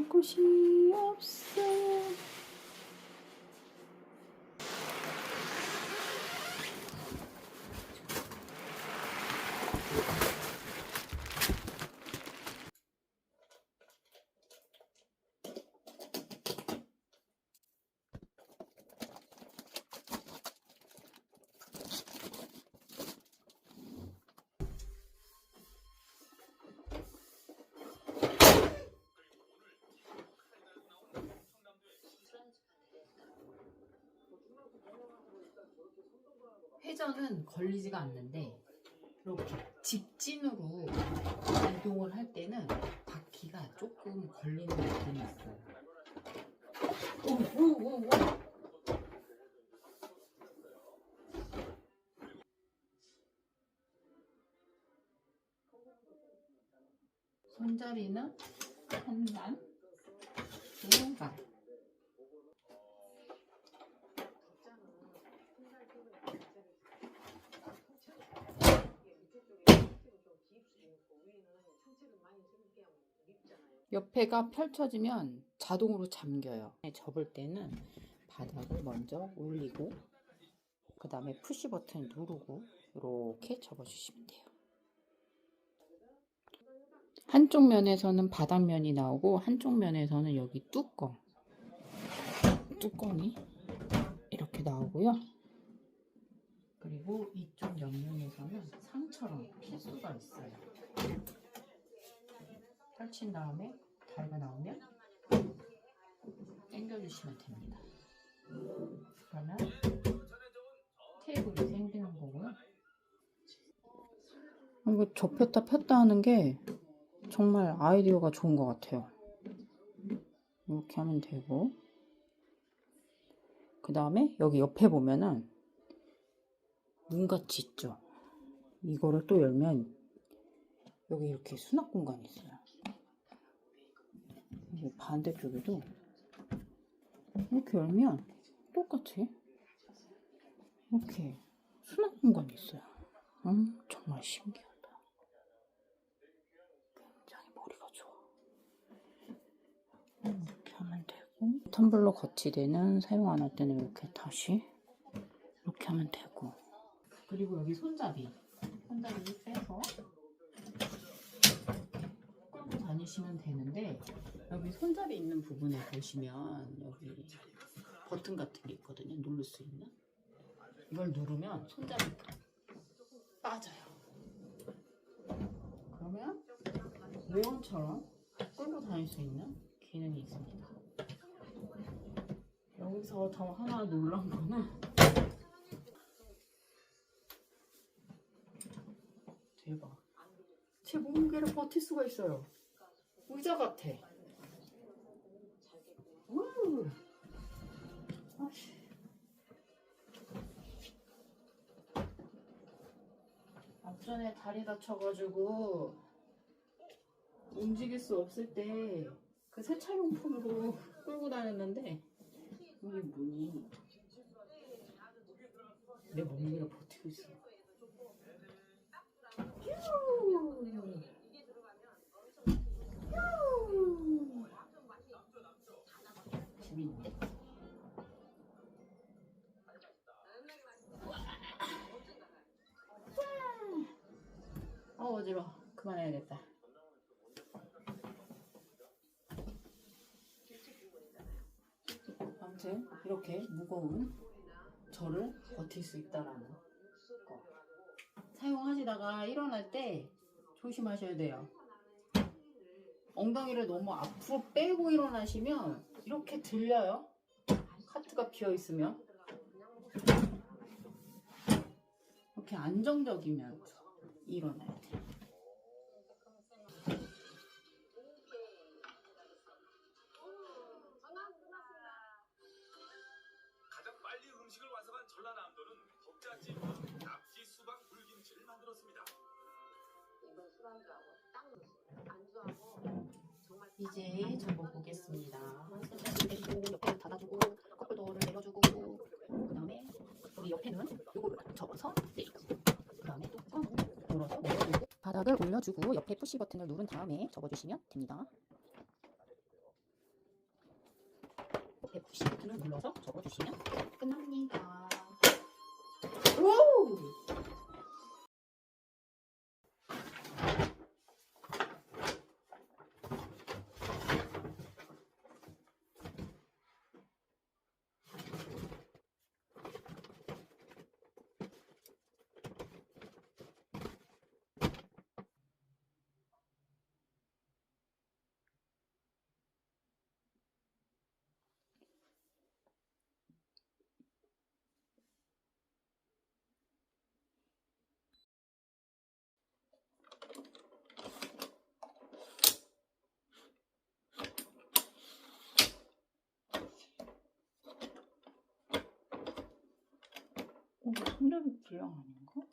갈 곳이 없어요. 회전은 걸리지가 않는데 이렇게 직진으로 이동을 할 때는 바퀴가 조금 걸리는 느낌이 있어요. 오, 오, 오, 오. 손잡이는 한단, 두단. 옆에가 펼쳐지면 자동으로 잠겨요. 접을 때는 바닥을 먼저 올리고 그 다음에 푸시 버튼 누르고 이렇게 접어주시면 돼요. 한쪽 면에서는 바닥면이 나오고 한쪽 면에서는 여기 뚜껑 뚜껑이 이렇게 나오고요. 그리고 이쪽 옆면에서는 상처럼 필수가 있어요. 펼친 다음에 다리가 나오면 당겨주시면 됩니다. 그러면 테이블이 생기는 거고요. 이거 접혔다 폈다 하는 게 정말 아이디어가 좋은 것 같아요. 이렇게 하면 되고 그 다음에 여기 옆에 보면은 문같이 있죠. 이거를 또 열면 여기 이렇게 수납 공간이 있어요. 이게 반대쪽에도 이렇게 열면 똑같이 이렇게 수납 공간이 있어요. 음, 정말 신기하다. 굉장히 머리가 좋아. 음, 이렇게 하면 되고 텀블러 거치대는 사용 안 할 때는 이렇게 다시 이렇게 하면 되고 그리고 여기 손잡이 손잡이 빼서 끌고 다니시면 되는데 여기 손잡이 있는 부분에 보시면 여기 버튼 같은 게 있거든요. 누를 수 있는. 이걸 누르면 손잡이가 빠져요. 그러면 외원처럼 끌고 다닐 수 있는 기능이 있습니다. 여기서 더 하나 놀란 거는 대박. 제 몸무게를 버틸 수가 있어요. 의자 같아. 우. 아씨. 앞전에 다리 다쳐가지고 움직일 수 없을 때 그 세차용품으로 끌고 다녔는데 이게 문이 내 몸무게를 버티고 있어. 휴. 재밌는데? 어 어지러워 그만해야겠다. 아무튼 이렇게 무거운 저를 버틸 수 있다라는 거. 사용하시다가 일어날 때 조심하셔야 돼요. 엉덩이를 너무 앞으로 빼고 일어나시면 이렇게 들려요. 카트가 비어 있으면. 이렇게 안정적이면 일어나야 이제 접어 보겠습니다. 손잡이 옆에 닫아주고 컵홀더를 내려주고 그 다음에 여기 옆에는 요거를 접어서 내리고 그 다음에 뚜껑 눌러서 내려주고 바닥을 올려주고 옆에 푸시 버튼을 누른 다음에 접어주시면 됩니다. 푸시 버튼을 눌러서 접어주시면 끝납니다. 오! 손잡이 불량 아닌가?